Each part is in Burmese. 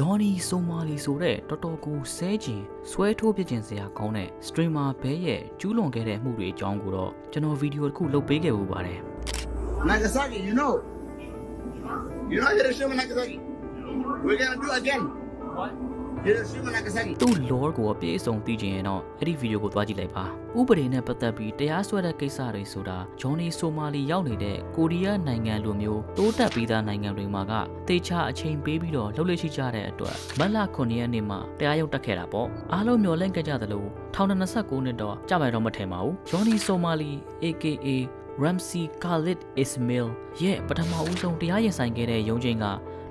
ဂျော်နီဆိုမာလီဆိုတဲ့တော်တော်ကိုဆဲကျင်ဆွဲထိုးပြစ်ကျင်စရာကောင်းတဲ့စထရီမာဘဲရဲ့ကျူးလွန်ခဲ့တဲ့အမှုတွေအကြောင်းကိုတော့ကျွန်တော်ဗီဒီယိုတစ်ခုလုပ်ပေးခဲ့ပူပါတယ် Nagasaki, you know. You know Hiroshima, Nagasaki. We're gonna do again. What? Hiroshima, Nagasaki. သူ့ lore ကိုအပြည့်အစုံသိချင်ရင်တော့အဲ့ဒီဗီဒီယိုကိုသွားကြည့်လိုက်ပါဥပဒေနဲ့ပတ်သက်ပြီးတရားစွဲတဲ့ကိစ္စတွေဆိုတာဂျော်နီဆိုမာလီရောက်နေတဲ့ကိုရီးယားနိုင်ငံလိုမျိုးတိုးတက်ပြီးသားနိုင်ငံတွေမှာကတေချာအချိန်ပေးပြီးတော့လှုပ်လှရှိကြတဲ့အတွက်မတ်လ9ရက်နေ့မှာတရားရုံးတက်ခဲ့တာပေါ့အားလုံးမျှော်လင့်ခဲ့ကြသလို1029နှစ်တော့ကြာမယ်တော့မထင်ပါဘူးဂျော်နီဆိုမာလီ AKA Ramsey Khalid Ismail ရဲ့ပထမဦးဆုံးတရားရင်ဆိုင်ခဲ့တဲ့ရုံးချိန်က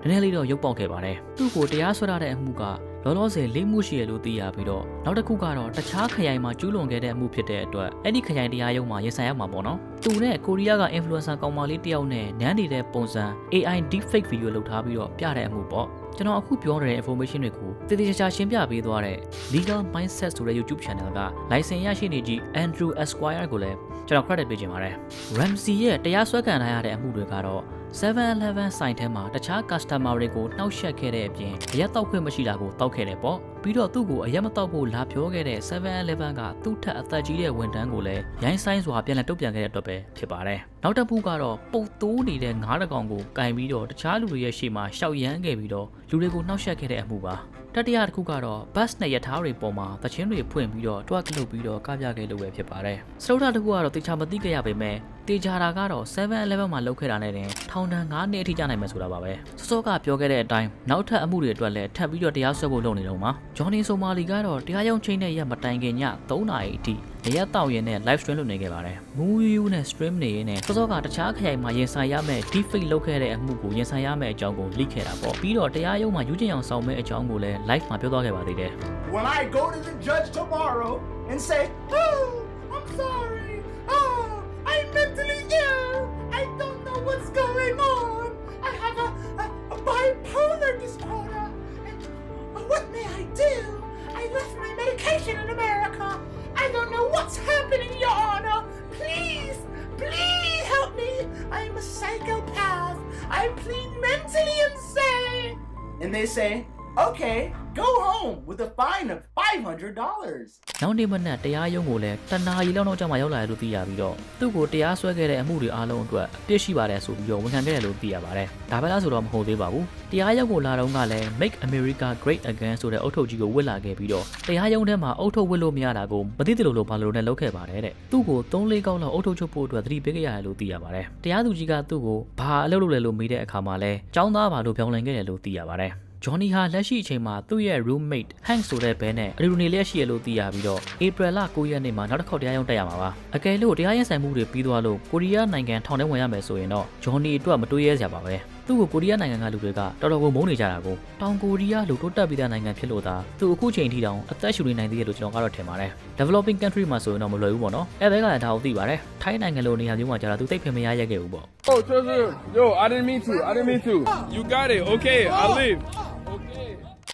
နည်းနည်းလေးတော့ရုပ်ပေါက်ခဲ့ပါတယ်။သူ့ကိုတရားစွဲထားတဲ့အမှုက လောလောဆယ်လေးမှုရှိရလို့သိရပြီးတော့နောက်တစ်ခုကတော့တခြားခရိုင်မှာကျူးလွန်ခဲ့တဲ့အမှုဖြစ်တဲ့အတွက်အဲ့ဒီခရိုင်တရားရုံးမှာရင်ဆိုင်ရမှာပေါ့နော်။သူနဲ့ကိုရီးယားက influencer ကောင်မလေးတယောက်နဲ့နန်းနေတဲ့ပုံစံ AI deepfake video လုပ်ထားပြီးတော့ပြတဲ့အမှုပေါ့။ကျွန်တော်အခုပြောနေတဲ့ information တွေကိုတည်တည်ချာချာရှင်းပြပေးသွားတဲ့ Legal Mindset ဆိုတဲ့ YouTube channel က license ရရှိနေကြီး Andrew Esquire ကိုလည်းကျွန်တော် credit ပေးချင်ပါတယ်။ Ramsey ရဲ့တရားစွဲခံထားရတဲ့အမှုတွေကတော့ 7-Eleven ဆိုင်ထဲမှာတခြား customer တွေကိုနှောက်ယှက်ခဲ့တဲ့အပြင်အရက်တောက်ခွင့်မရှိတာကိုတောက်ခဲ့တယ်ပေါ့ပြီးတော့သူ့ကိုအရက်မတောက်ဖို့လာပြောခဲ့တဲ့ 7-Eleven ကသူ့ထက်အသက်ကြီးတဲ့ဝန်ထမ်းကိုလည်းရိုင်းဆိုင်စွာပြန်လည်တုတ်ပြန်ခဲ့တဲ့အတွက်ပဲဖြစ်ပါတယ်နောက်တစ်ခုကတော့ပုတ်တိုးနေတဲ့ငါးတကောင်ကိုကင်ပြီးတော့တခြားလူတွေရဲ့ရှေ့မှာရှောက်ရမ်းခဲ့ပြီးတော့လူတွေကိုနှောက်ယှက်ခဲ့တဲ့အမှုပါတတိယတစ်ခုကတော့ bus နဲ့ရထားတွေပေါ်မှာသချင်းတွေဖွင့်ပြီးတော့တွားကလုတ်ပြီးတော့ကပြခဲ့လို့ပဲဖြစ်ပါတယ်စတုထတစ်ခုကတော့တေချာမသိခဲ့ရပေမဲ့ တေချာတာကတော့ 7-Eleven မှာလုပ်ခဲ့တာနဲ့တင်ထောင်ဒဏ်9နှစ်အထိကြာနိုင်မယ်ဆိုတာပါပဲစောစောကပြောခဲ့တဲ့အတိုင်းနောက်ထပ်အမှုတွေအတွက်လည်းထပ်ပြီးတော့တရားစွဲဖို့လုပ်နေတော့မှာဂျော်နီဆိုမာလီကတော့တရားရုံးချိန်နဲ့ရက်မတိုင်ခင်ည3နာရီအထိအရက်တောက်ရင်နဲ့ live stream လုပ်နေခဲ့ပါတယ်မူယူနဲ့ stream နေရင်နဲ့စောစောကတခြားခရိုင်မှာရင်ဆိုင်ရမယ့် deepfake လုပ်ခဲ့တဲ့အမှုကိုရင်ဆိုင်ရမယ့်အကြောင်းကို leak ခဲ့တာပေါ့ပြီးတော့တရားရုံးမှာယူကျင်အောင်ဆောင်မဲ့အကြောင်းကိုလည်း live မှာပြောသွားခဲ့ပါသေးတယ် When I go to the judge tomorrow and say, Oh, I'm sorry. Mentally ill. I don't know what's going on. I have a, a, a bipolar disorder. And uh, what may I do? I left my medication in America. I don't know what's happening, Your Honor. Please, please help me. I'm a psychopath. I'm mentally insane. And they say, okay, go home with a fine of $500. နောက်နေ့မနက်တရားရုံးကိုလည်းတနာရီလောက်တော့ကြာမှရောက်လာတယ်လို့သိရပြီးတော့သူ့ကိုတရားစွဲခဲ့တဲ့အမှုတွေအားလုံးအတွက်အပြစ်ရှိပါတယ်ဆိုပြီးတော့ဝန်ခံခဲ့တယ်လို့သိရပါတယ်။ဒါပဲလားဆိုတော့မဟုတ်သေးပါဘူး။တရားရုံးကိုလာတော့ကလည်း Make America Great Again ဆိုတဲ့အုတ်ထုတ်ကြီးကိုဝစ်လာခဲ့ပြီးတော့တရားရုံးထဲမှာအုတ်ထုတ်ဝစ်လို့မရတာကိုမသိတယ်လို့လို့ဘာလို့လဲလုပ်ခဲ့ပါတယ်တဲ့။သူ့ကို3လေးကောက်လောက်အုတ်ထုတ်ချုပ်ဖို့အတွက်သတိပေးခဲ့ရတယ်လို့သိရပါတယ်။တရားသူကြီးကသူ့ကိုဘာအလုပ်လုပ်လဲလို့မေးတဲ့အခါမှာလဲចောင်းသားပါလို့ပြောင်းလဲခဲ့တယ်လို့သိရပါတယ်။ ဂျော်နီဟာလက်ရှိအချိန်မှာသူ့ရဲ့ roommate Hank ဆိုတဲ့ဘဲနဲ့အတူတူနေလျက်ရှိရလို့သိရပြီးတော့ April လ9ရက်နေ့မှာနောက်တစ်ခေါက်တရားရုံးတက်ရမှာပါအကယ်လို့တရားရင်ဆိုင်မှုတွေပြီးသွားလို့ကိုရီးယားနိုင်ငံထောင်ထဲဝင်ရမယ်ဆိုရင်တော့ဂျော်နီအတွက်မတွေးရဲစရာပါပဲသူ့ကိုကိုရီးယားနိုင်ငံကလူတွေကတော်တော်ကိုမုန်းနေကြတာကိုတောင်ကိုရီးယားလူတိုးတက်ပြီးတဲ့နိုင်ငံဖြစ်လို့သာသူအခုချိန်ထိတောင်အသက်ရှူနေနိုင်သေးတယ်လို့ကျွန်တော်ကတော့ထင်ပါတယ် developing country မှာဆိုရင်တော့မလွယ်ဘူးပေါ့နော်အဲ့ဘက်ကလည်းဒါကိုသိပါတယ်ထိုင်းနိုင်ငံလိုနေရာမျိုးမှာကြာတာသူသိပ်ဖင်မရရက်ခဲ့ဘူးပေါ့ Oh, Treasure. Yo, I didn't mean to. I didn't mean to. You got it. Okay, I'll leave.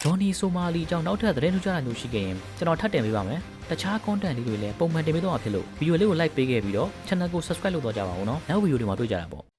Okay. ဂျော်နီဆိုမာလီကြောင့်နောက်ထပ်သတင်းထူးခြားတာမျိုးရှိခဲ့ရင်ကျွန်တော်ထပ်တင်ပေးပါမယ်။တခြား content လေးတွေလည်းပုံမှန်တင်ပေးတော့မှာဖြစ်လို့ဗီဒီယိုလေးကို like ပေးခဲ့ပြီးတော့ channel ကို subscribe လုပ်တော့ကြပါဦးနော်။နောက်ဗီဒီယိုတွေမှာတွေ့ကြတာပေါ့